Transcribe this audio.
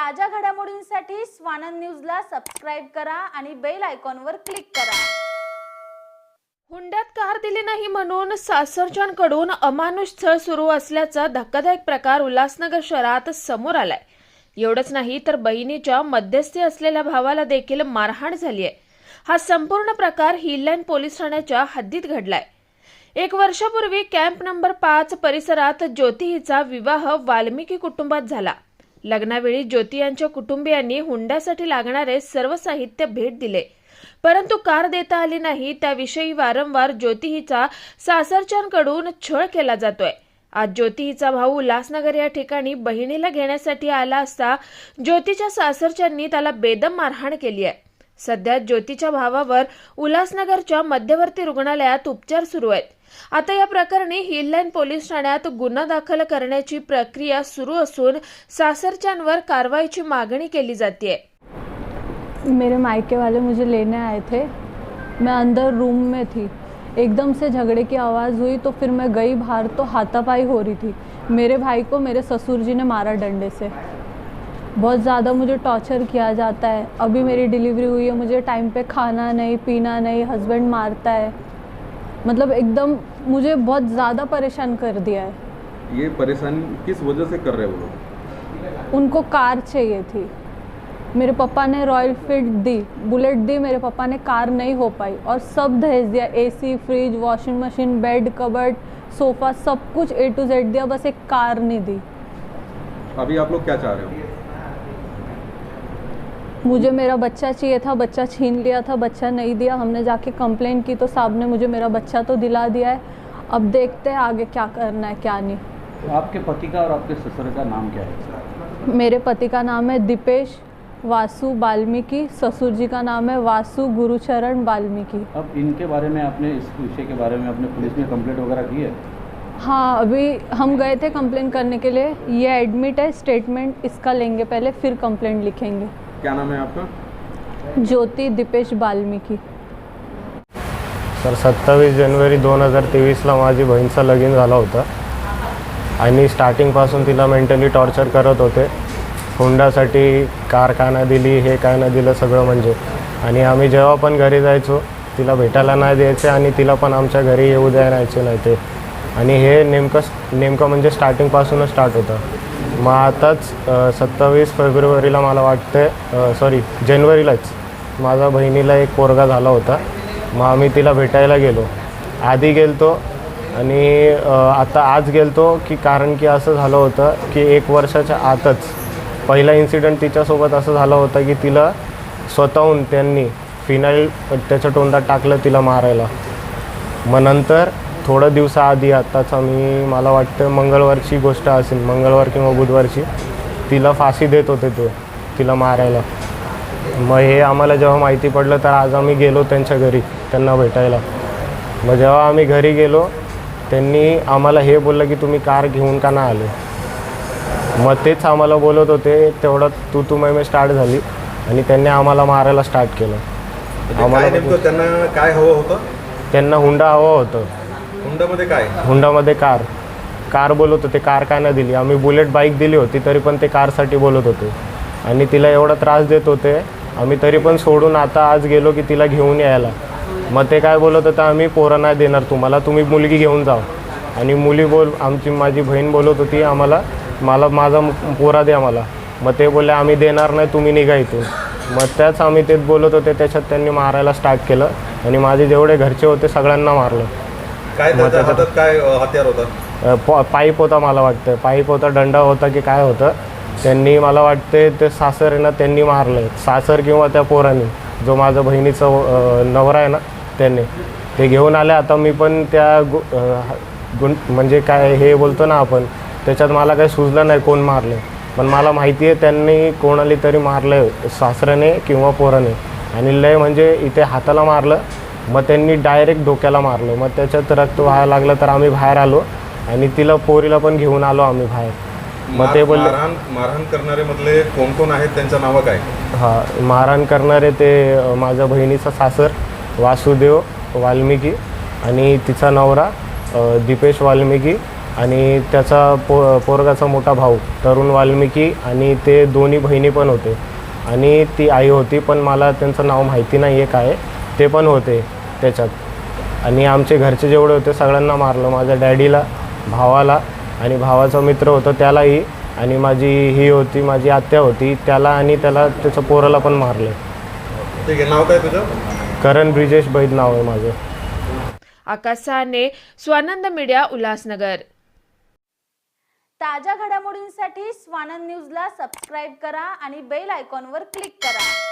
ताज्या घडामोडींसाठी स्वानंद न्यूजला सबस्क्राईब करा आणि बेल आयकॉनवर क्लिक करा. हुंड्यात कार दिली नाही म्हणून सासरच्यांकडून अमानुष छळ सुरू असल्याचा धक्कादायक प्रकार उल्हासनगर शहरात समोर आलाय. एवढंच नाही तर बहिणीच्या मध्यस्थी असलेल्या भावाला देखील मारहाण झाली आहे. हा संपूर्ण प्रकार हिललाईन पोलीस ठाण्याच्या हद्दीत घडलाय. एक वर्षापूर्वी कॅम्प नंबर पाच परिसरात ज्योती हिचा विवाह वाल्मिकी कुटुंबात झाला. लग्नावेळी ज्योती यांच्या कुटुंबियांनी हुंड्यासाठी लागणारे सर्व साहित्य भेट दिले. परंतु कार देता आली नाही त्याविषयी वारंवार ज्योती हिचा सासरच्यांकडून छळ केला जातोय. आज ज्योती हिचा भाऊ उल्हासनगर या ठिकाणी बहिणीला घेण्यासाठी आला असता ज्योतीच्या सासरच्यांनी त्याला बेदम मारहाण केली आहे. सध्या ज्योतीच्या भावावर उल्हासनगरच्या मध्यवर्ती रुग्णालयात उपचार सुरू आहेत. आता या प्रकरणी हिललाईन पोलीस ठाण्यात गुन्हा दाखल करण्याची प्रक्रिया सुरू असून सासरच्यांवर कारवाईची मागणी केली जाते मेरे मायके वाले मुझे लेने आए थे. मैं अंदर रूम में थी. एकदम से झगड़े की आवाज़ हुई तो फिर मैं गई बाहर तो हाथापाई हो रही थी. मेरे भाई को मेरे ससुर जी ने मारा डंडे से. बहुत ज़्यादा मुझे टॉर्चर किया जाता है। अभी मेरी डिलीवरी हुई है मुझे टाइम पे खाना नहीं पीना नहीं हस्बैंड मारता है। मतलब एकदम मुझे बहुत ज़्यादा परेशान कर दिया है। ये परेशान किस वजह से कर रहे हो लोग? उनको कार चाहिए थी। मेरे पापा ने रॉयल फ़ील्ड दी बुलेट दी मेरे पापा ने कार नहीं हो पाई और सब दहेज दिया। AC fridge washing machine bed cupboard sofa सब कुछ ए टू जेड दिया बस एक कार नहीं दी। अभी आप लोग क्या चाह रहे हो? मुझे मेरा बच्चा चाहिए था बच्चा छीन लिया था बच्चा नहीं दिया हमने जाके कंप्लेन की तो साहब ने मुझे मेरा बच्चा तो दिला दिया है। अब देखते हैं आगे क्या करना है क्या नहीं। आपके पति का और आपके ससुर का नाम क्या है? मेरे पति का नाम है दीपेश वासु वाल्मीकि ससुर जी का नाम है वासु गुरुचरण वाल्मीकि अब इनके बारे में आपने इस विषय के बारे में अपने पुलिस में कंप्लेंट वगैरह की है? हाँ अभी हम गए थे कंप्लेन करने के लिए। ये एडमिट है स्टेटमेंट इसका लेंगे पहले फिर कंप्लेंट लिखेंगे। क्या नाम है आपका? ज्योति दीपेश वाल्मीकि तर सत्तावीस जानेवारी दोन हजार तेवीसला माझी बहीणचं लगीन झालं होतं. आणि स्टार्टिंगपासून तिला मेंटली टॉर्चर करत होते. हुंडासाठी कार का नाही दिली हे काय नाही दिलं सगळं म्हणजे. आणि आम्ही जेव्हा पण घरी जायचो तिला भेटायला नाही द्यायचे आणि तिला पण आमच्या घरी येऊ द्यायचे नाही ते. आणि हे नेमकं नेमकं म्हणजे स्टार्टिंगपासूनच स्टार्ट होतं. मग आताच सत्तावीस फेब्रुवारीला मला वाटते सॉरी जानेवारीलाच माझ्या बहिणीला एक पोरगा झाला होता. मग आम्ही तिला भेटायला गेलो. आधी गेलतो आणि आता आज गेलतो की कारण की असं झालं होतं की एक वर्षाच्या आतच पहिला इन्सिडेंट तिच्यासोबत असं झालं होतं की तिला स्वतःहून त्यांनी फिनाईल त्याच्या तोंडात टाकलं तिला मारायला. मग नंतर थोडं दिवसाआधी आत्ताच आम्ही मला वाटतं मंगळवारची गोष्ट असेल मंगळवार किंवा बुधवारची तिला फाशी देत होते ते तिला मारायला. मग हे आम्हाला जेव्हा माहिती पडलं तर आज आम्ही गेलो त्यांच्या घरी त्यांना भेटायला. मग जेव्हा आम्ही घरी गेलो त्यांनी आम्हाला हे बोललं की तुम्ही कार घेऊन का नाही आले? मग तेच आम्हाला बोलत होते तेवढं तू तू मै स्टार्ट झाली आणि त्यांनी आम्हाला मारायला स्टार्ट केलं. म्हणजे आम्हाला त्यांना काय हवं होतं? त्यांना हुंडा हवं होतं. हुंडामध्ये काय? हुंडामध्ये कार. कार बोलत होते कार काय नाही दिली? आम्ही बुलेट बाईक दिली होती तरी पण ते कारसाठी बोलत होते. आणि तिला एवढा त्रास देत होते आम्ही तरी पण सोडून आता आज गेलो की तिला घेऊन यायला. मग ते काय बोलत होतं आम्ही पोरं नाही देणार तुम्हाला तुम्ही मुलगी घेऊन जा आणि मुली बोल आमची माझी बहीण बोलत होती आम्हाला मला माझा पोरा द्या मला मग ते बोलले आम्ही देणार नाही तुम्ही निघा इथून. मग त्याच आम्ही तेच बोलत होते त्याच्यात त्यांनी मारायला स्टार्ट केलं. आणि माझे जेवढे घरचे होते सगळ्यांना मारलं. काय त्याच्या हातात काय हत्यार होतं? प पाईप होता मला वाटतं. पाईप होता दंडा होता की काय होतं त्यांनी मला वाटते ते सासर आहे ना त्यांनी मारलं सासर किंवा त्या पोरांनी. जो माझा बहिणीचा नवरा आहे ना त्यांनी. ते घेऊन आले. आता मी पण त्या गु गुण म्हणजे काय हे बोलतो ना आपण त्याच्यात मला काही सुचलं नाही कोण मारलं पण मला माहिती आहे त्यांनी कोणाला तरी मारलं सासऱ्याने किंवा पोराने. आणि लय म्हणजे इथे हाताला मारलं मग त्यांनी डायरेक्ट डोक्याला मारलं. मग त्याच्यात रक्त व्हायला लागलं तर आम्ही बाहेर आलो आणि तिला पोरीला पण घेऊन आलो आम्ही बाहेर. मग ते बोलले मारहाण मारहाण करणारे मधले कोण कोण आहेत? त्यांचं नावं काय? हा मारहाण करणारे ते अ, माझ्या बहिणीचा सासर वासुदेव वाल्मिकी आणि तिचा नवरा अ, दीपेश वाल्मिकी आणि त्याचा पो पोरगाचा मोठा भाऊ तरुण वाल्मिकी आणि ते दोन्ही बहिणी पण होते. आणि ती आई होती पण मला त्यांचं नाव माहिती नाही आहे काय. ते पण होते. त्याच्यात. आणि आमचे घरचे जेवढे होते सगळ्यांना मारलं. माझ्या डॅडीला भावाला आणि भावाचा मित्र होता त्यालाही. आणि माझी ही होती माझी आत्या होती त्याला आणि त्याला त्याच्या पोराला पण मारले. ठीक आहे. नाव काय तुझं? करण ब्रिजेश बैद नाव आहे माझं. आकाश सहाने स्वानंद मीडिया उल्हासनगर. ताज्या घडामोडींसाठी स्वानंद न्यूजला सबस्क्राईब करा आणि बेल आयकॉनवर क्लिक करा.